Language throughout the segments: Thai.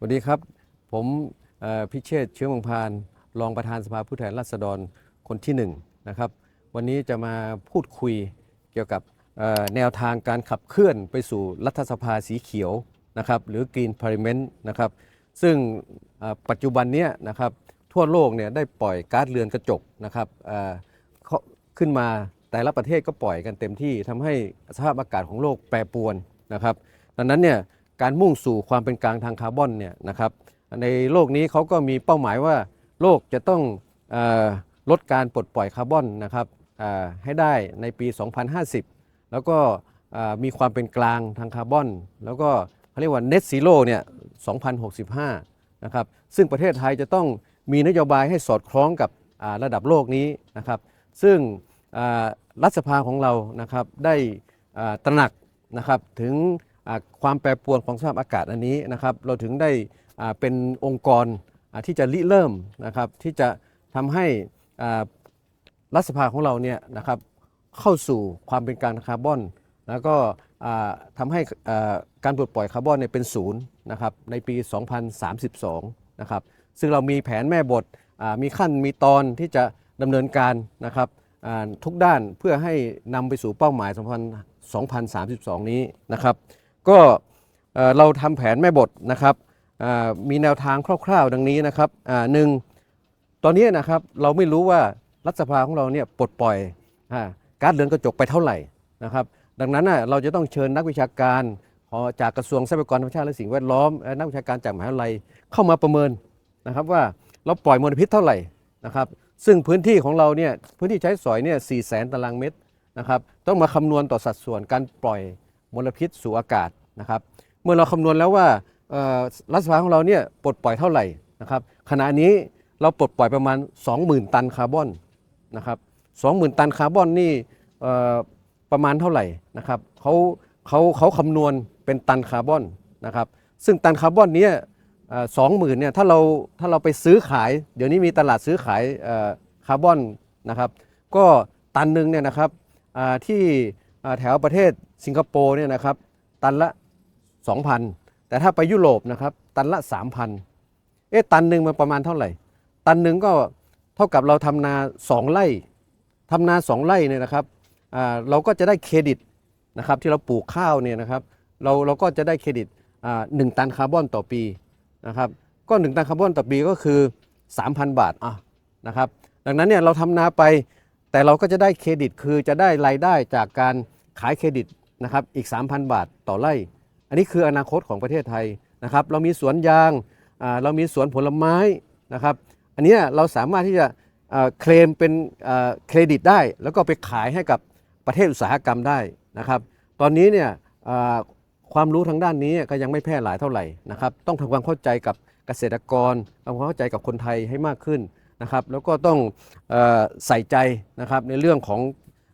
สวัสดีครับ ผมพิเชษเชื้อเมืองพาน รองประธานสภาผู้แทนราษฎรคนที่หนึ่งนะครับ วันนี้จะมาพูดคุยเกี่ยวกับแนวทางการขับเคลื่อนไปสู่รัฐสภาสีเขียวนะครับหรือ Green Parliament นะครับซึ่งปัจจุบันนี้นะครับทั่วโลกเนี่ยได้ปล่อยก๊าซเรือนกระจกนะครับขึ้นมาแต่ละประเทศก็ปล่อยกันเต็มที่ทำให้สภาพอากาศของโลกแปรปรวนนะครับดังนั้นเนี่ย การมุ่งสู่ความเป็นกลางทางคาร์บอนเนี่ยนะครับในโลกนี้เขาก็มีเป้าหมายว่าโลกจะต้องออลดการปลดปล่อยคาร์บอนนะครับให้ได้ในปี 2050 แล้วก็มีความเป็นกลางทางคาร์บอน แล้วก็เขาเรียกว่า net zero เนี่ย 2065 นะครับ ซึ่งประเทศไทยจะต้องมีนโยบายให้สอดคล้องกับระดับโลกนี้นะครับ ซึ่งรัฐสภาของเรานะครับได้ตระหนักนะครับถึง ความแปรปรวนของสภาพอากาศอันนี้นะครับ เราถึงได้เป็นองค์กรที่จะริเริ่มนะครับที่จะทำให้รัฐสภาของเราเนี่ยนะครับเข้าสู่ความเป็นกางทางคาร์บอน แล้วก็อ่าทำให้การปลดปล่อยคาร์บอนเนี่ยเป็นศูนย์นะครับในปี 2032 นะครับ ซึ่งเรามีแผนแม่บทมีขั้นมีตอนที่จะดำเนินการนะครับทุกด้านเพื่อให้นำไปสู่เป้าหมาย 2032 นี้นะครับ ก็เราทำแผนแม่บทนะครับมีแนวทางคร่าวๆ ดังนี้นะครับหนึ่งตอนนี้นะครับเราไม่รู้ว่ารัฐสภาของเราเนี่ยปลดปล่อยอก๊าซเรือนกระจกไปเท่าไหร่นะครับ ดังนั้นเราจะต้องเชิญนักวิชาการจากกระทรวงทรัพยากรธรรมชาติและสิ่งแวดล้อมนักวิชาการจากมหาวิทยาลัยเข้ามาประเมินนะครับว่าเราปล่อยมลพิษเท่าไหร่นะครับ ซึ่งพื้นที่ของเราเนี่ยพื้นที่ใช้สอยเนี่ย4แสนตารางเมตรนะครับ ต้องมาคำนวณต่อสัดส่วนการปล่อยมลพิษสู่อากาศ นะครับเมื่อเราคำนวณแล้วว่ารัฐสภาของเราเนี่ยปลดปล่อยเท่าไหร่นะครับขณะนี้เราปลดปล่อยประมาณ 20,000 ตันคาร์บอนนะครับ20,000 ตันคาร์บอนนี่ประมาณเท่าไหร่นะครับเขาเขาเขาคำนวณเป็นตันคาร์บอนนะครับซึ่งตันคาร์บอนนี้สองหมื่นเนี่ยถ้าเราถ้าเราไปซื้อขาย เดี๋ยวนี้มีตลาดซื้อขายคาร์บอนนะครับก็ตันหนึ่งเนี่ยนะครับที่แถวประเทศสิงคโปร์เนี่ยนะครับตันละ 2,000 แต่ถ้าไปยุโรปนะครับตันละ 3,000 เอ๊ะตันหนึ่งมันประมาณเท่าไหร่ ตันหนึ่งก็เท่ากับเราทำนา 2 ไร่ทำนา 2 ไร่เนี่ยนะครับเราก็จะได้เครดิตนะครับที่เราปลูกข้าวเนี่ยนะครับเราเราก็จะได้เครดิตหนึ่งตันคาร์บอนต่อปีนะครับก็1ตันคาร์บอนต่อปีก็คือ 3,000 บาทอะนะครับดังนั้นเนี่ยเราทำนาไปแต่เราก็จะได้เครดิตคือจะได้รายได้จากการขายเครดิตนะครับอีก 3,000 บาทต่อไร่ อันนี้คืออนาคตของประเทศไทยนะครับ เรามีสวนยางเรามีสวนผลไม้นะครับ อันนี้เราสามารถที่จะเคลมเป็นเครดิตได้ แล้วก็ไปขายให้กับประเทศอุตสาหกรรมได้นะครับ ตอนนี้เนี่ยความรู้ทางด้านนี้ก็ยังไม่แพร่หลายเท่าไหร่นะครับ ต้องทำความเข้าใจกับเกษตรกรทำความเข้าใจกับคนไทยให้มากขึ้นนะครับ แล้วก็ต้องอใส่ใจนะครับในเรื่องของ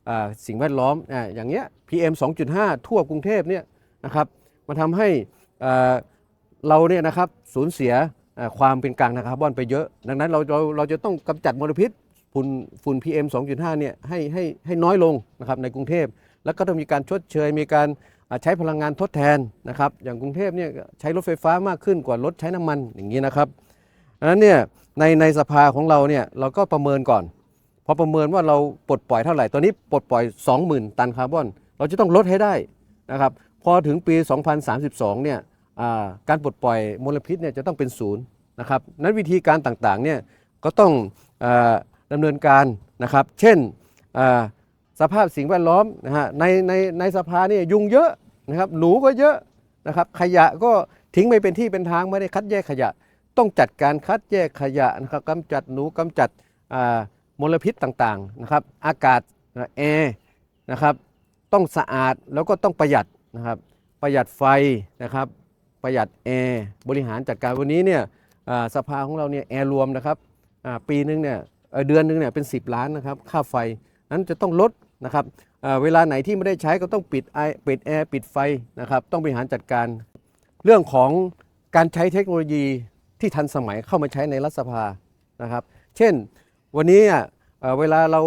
อสิ่งแวดล้อมอ่าอย่างเงี้ย PM 2.5 ทั่วกรุงเทพเนี่ยนะครับ มันทำให้เราเนี่ยนะครับสูญเสียความเป็นกลางทางคาร์บอนไปเยอะ ดังนั้นเราเราเราจะต้องกำจัดมลพิษฝุ่นฝุ่น PM 2.5เนี่ยให้ให้ให้น้อยลงนะครับในกรุงเทพ แล้วก็ต้องมีการชดเชย มีการใช้พลังงานทดแทนนะครับอย่างกรุงเทพเนี่ยใช้รถไฟฟ้ามากขึ้นกว่ารถใช้น้ำมันอย่างนี้นะครับดังนั้นเนี่ยในในสภาของเราเนี่ยเราก็ประเมินก่อนพอประเมินว่าเราปลดปล่อยเท่าไหร่ตอนนี้ปลดปล่อย 20,000 ตันคาร์บอน เราจะต้องลดให้ได้นะครับ พอถึงปี 2032 เนี่ยอ่าการปลดปล่อยมลพิษเนี่ยจะต้องเป็นศูนย์นะครับนั้นวิธีการต่างๆเนี่ยก็ต้องอาดำเนินการนะครับ เช่นสภาพสิ่งแวดล้อมนะฮะในในในสภาเนี่ยยุงเยอะนะครับหนูก็เยอะนะครับขยะก็ทิ้งไม่เป็นที่เป็นทางไม่ได้คัดแยกขยะ ต้องจัดการคัดแยกขยะนะครับกำจัดหนูกำจัดมลพิษต่างๆนะครับ อากาศแอร์นะครับต้องสะอาดแล้วก็ต้องประหยัด นะครับประหยัดไฟนะครับประหยัดแอร์บริหารจัดการวันนี้เนี่ยสภาของเราเนี่ยแอร์รวมนะครับปีนึงเนี่ยเดือนนึงเนี่ยเป็น 10 ล้านนะครับค่าไฟนั้นจะต้องลดนะครับเวลาไหนที่ไม่ได้ใช้ก็ต้องปิดไอปิดแอร์ปิดไฟนะครับต้องบริหารจัดการเรื่องของการใช้เทคโนโลยีที่ทันสมัยเข้ามาใช้ในรัฐสภานะครับ เช่นวันนี้อะเอ่อเวลาเรา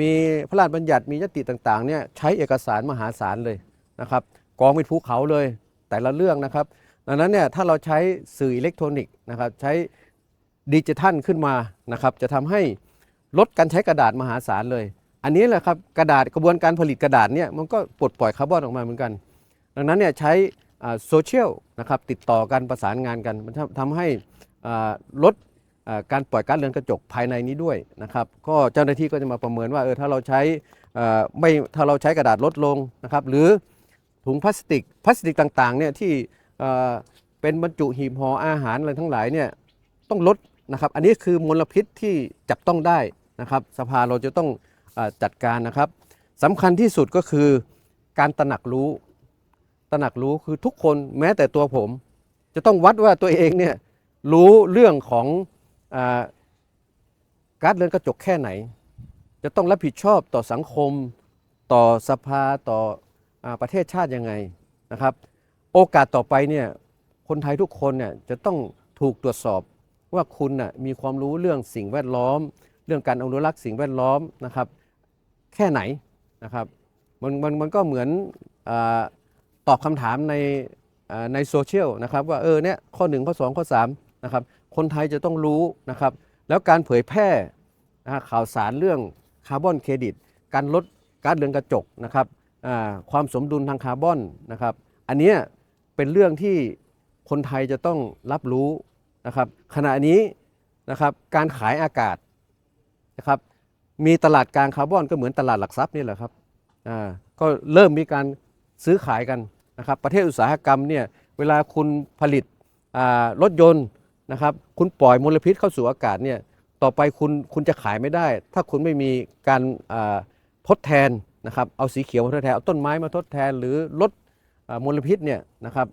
มีพระราชบัญญัติมียติต่างๆเนี่ยใช้เอกสารมหาศาลเลย นะครับกองเป็นภูเขาเลยแต่ละเรื่องนะครับดังนั้นเนี่ยถ้าเราใช้สื่ออิเล็กทรอนิกส์นะครับใช้ดิจิทัลขึ้นมานะครับจะทำให้ลดการใช้กระดาษมหาศาลเลย อันนี้แหละครับกระดาษกระบวนการผลิตกระดาษเนี่ยมันก็ปลดปล่อยคาร์บอนออกมาเหมือนกัน ดังนั้นเนี่ยใช้โซเชียลนะครับติดต่อกันประสานงานกันมันทำให้ลดการปล่อยก๊าซเรือนกระจกภายในนี้ด้วยนะครับก็เจ้าหน้าที่ก็จะมาประเมินว่าเออถ้าเราใช้ไม่ถ้าเราใช้กระดาษลดลงนะครับหรือ ถุงพลาสติกพลาสติกต่างๆเนี่ยที่เเป็นบรรจุหีบห่ออาหารอะไรทั้งหลายเนี่ยต้องลดนะครับ อันนี้คือมลพิษที่จับต้องได้นะครับ สภาเราจะต้องอจัดการนะครับสำคัญที่สุดก็คือการตระหนักรู้ ตระหนักรู้คือทุกคนแม้แต่ตัวผม จะต้องวัดว่าตัวเองเนี่ยรู้เรื่องของอกาซเรือนกระจกแค่ไหน จะต้องรับผิดชอบต่อสังคม ต่อสภาต่อ ประเทศชาติยังไงนะครับ โอกาสต่อไปเนี่ยคนไทยทุกคนเนี่ยจะต้องถูกตรวจสอบว่าคุณน่ะมีความรู้เรื่องสิ่งแวดล้อม เรื่องการอนุรักษ์สิ่งแวดล้อมนะครับ แค่ไหนนะครับมันมันมันก็เหมือนอตอบคำถามในในโซเชียลนะครับว่าเออเนี่ยข้อ 1 ข้อ 2 ข้อ3นะครับคนไทยจะต้องรู้นะครับ แล้วการเผยแพร่ข่าวสารเรื่องคาร์บอนเครดิต การลดกาซเรือนกระจกนะครับ ความสมดุลทางคาร์บอนนะครับ อันนี้เป็นเรื่องที่คนไทยจะต้องรับรู้นะครับ ขณะนี้นะครับการขายอากาศนะครับ มีตลาดกลางคาร์บอนก็เหมือนตลาดหลักทรัพย์นี่แหละครับก็เริ่มมีการซื้อขายกันนะครับ ประเทศอุตสาหกรรมเนี่ยเวลาคุณผลิตรถยนต์นะครับ คุณปล่อยมลพิษเข้าสู่อากาศเนี่ยต่อไปคุณคุณจะขายไม่ได้ ถ้าคุณไม่มีการทดแทน นะครับเอาสีเขียวมาทดแทนเอาต้นไม้มาทดแทน หรือลดอมลพิษเนี่ยนะครับ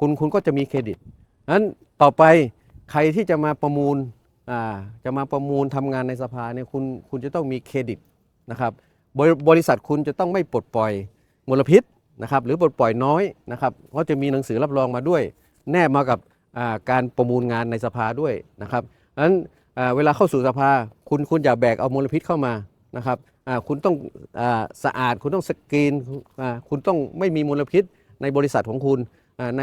คุณคุณก็จะมีเครดิตนั้นต่อไปใครที่จะมาประมูลจะมาประมูลทำงานในสภาเนี่ยคุณคุณจะต้องมีเครดิตนะครับบริบริษัทคุณจะต้องไม่ปลดปล่อยมลพิษนะครับหรือปลดปล่อยน้อยนะครับก็จะมีหนังสือรับรองมาด้วย แนบมากับการประมูลงานในสภาด้วยนะครับนั้นเวลาเข้าสู่สภาคุณคุณอย่าแบกเอามลพิษเข้ามานะครับ คุณต้องอสะอาด คุณต้องสกรีน คุณต้องไม่มีมลพิษในบริษัทของคุณใน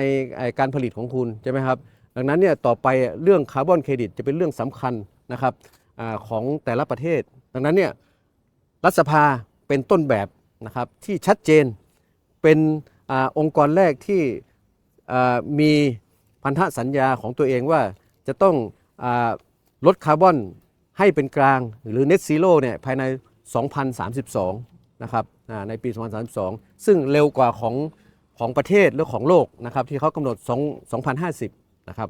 การผลิตของคุณใช่ไหมครับ ดังนั้นเนี่ยต่อไปเรื่องคาร์บอนเครดิตจะเป็นเรื่องสำคัญนะครับอของแต่ละประเทศ ดังนั้นเนี่ยรัฐสภาเป็นต้นแบบนะครับที่ชัดเจนเป็นอองค์กรแรกที่มีพันธสัญญาของตัวเองว่าจะต้องอลดคาร์บอนให้เป็นกลางหรือ Net Zero เนี่ยภายใน 2032 นะครับในปี 2032 ซึ่งเร็วกว่าของของประเทศหรือของโลกนะครับที่เขากำหนด 2 2050 นะครับ